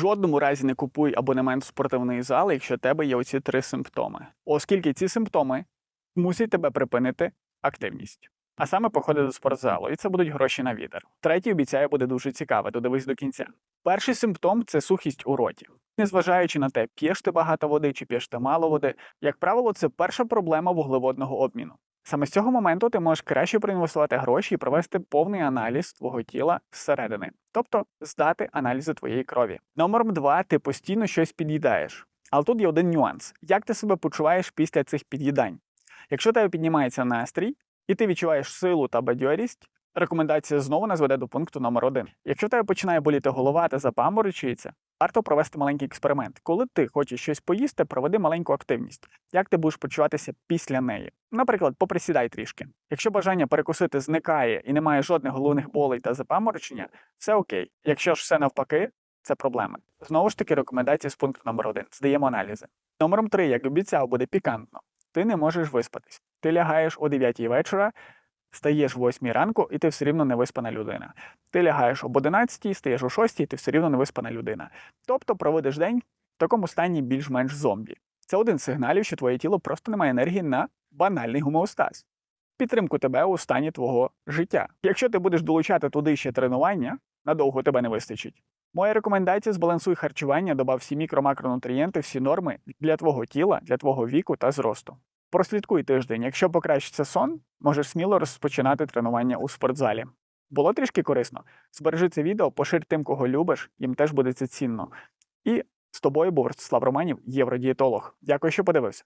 жодному разі не купуй абонемент в спортивний зал, якщо в тебе є оці три симптоми, оскільки ці симптоми мусять тебе припинити активність. А саме походи до спортзалу, і це будуть гроші на вітер. Третій обіцяю буде дуже цікаве, додивись до кінця. Перший симптом це сухість у роті. Незважаючи на те, п'єш ти багато води чи п'єш ти мало води, як правило, це перша проблема вуглеводного обміну. Саме з цього моменту ти можеш краще проінвестувати гроші і провести повний аналіз твого тіла зсередини, тобто здати аналізи твоєї крові. Номером два ти постійно щось під'їдаєш. Але тут є один нюанс: як ти себе почуваєш після цих під'їдань? Якщо тебе піднімається настрій, і ти відчуваєш силу та бадьорість, рекомендація знову нас веде до пункту номер один. Якщо тебе починає боліти голова та запаморочується, варто провести маленький експеримент. Коли ти хочеш щось поїсти, проведи маленьку активність. Як ти будеш почуватися після неї? Наприклад, поприсідай трішки. Якщо бажання перекусити зникає і немає жодних головних болей та запаморочення, все окей. Якщо ж все навпаки, це проблеми. Знову ж таки, рекомендація з пункту номер один. Здаємо аналізи. Номером три, як обіцяв, буде пікантно. Ти не можеш виспатись. Ти лягаєш о 9 вечора, стаєш в 8 ранку, і ти все рівно не виспана людина. Ти лягаєш об 11, стаєш о 6, і ти все рівно не виспана людина. Тобто проводиш день в такому стані більш-менш зомбі. Це один з сигналів, що твоє тіло просто не має енергії на банальний гомеостаз. Підтримку тебе у стані твого життя. Якщо ти будеш долучати туди ще тренування, надовго тебе не вистачить. Моя рекомендація збалансуй харчування, добав всі мікро-макронутрієнти, всі норми для твого тіла, для твого віку та зросту. Прослідкуй тиждень. Якщо покращиться сон, можеш сміло розпочинати тренування у спортзалі. Було трішки корисно. Збережи це відео, пошир тим, кого любиш, їм теж буде це цінно. І з тобою був Ростислав Романів, євродієтолог. Дякую, що подивився.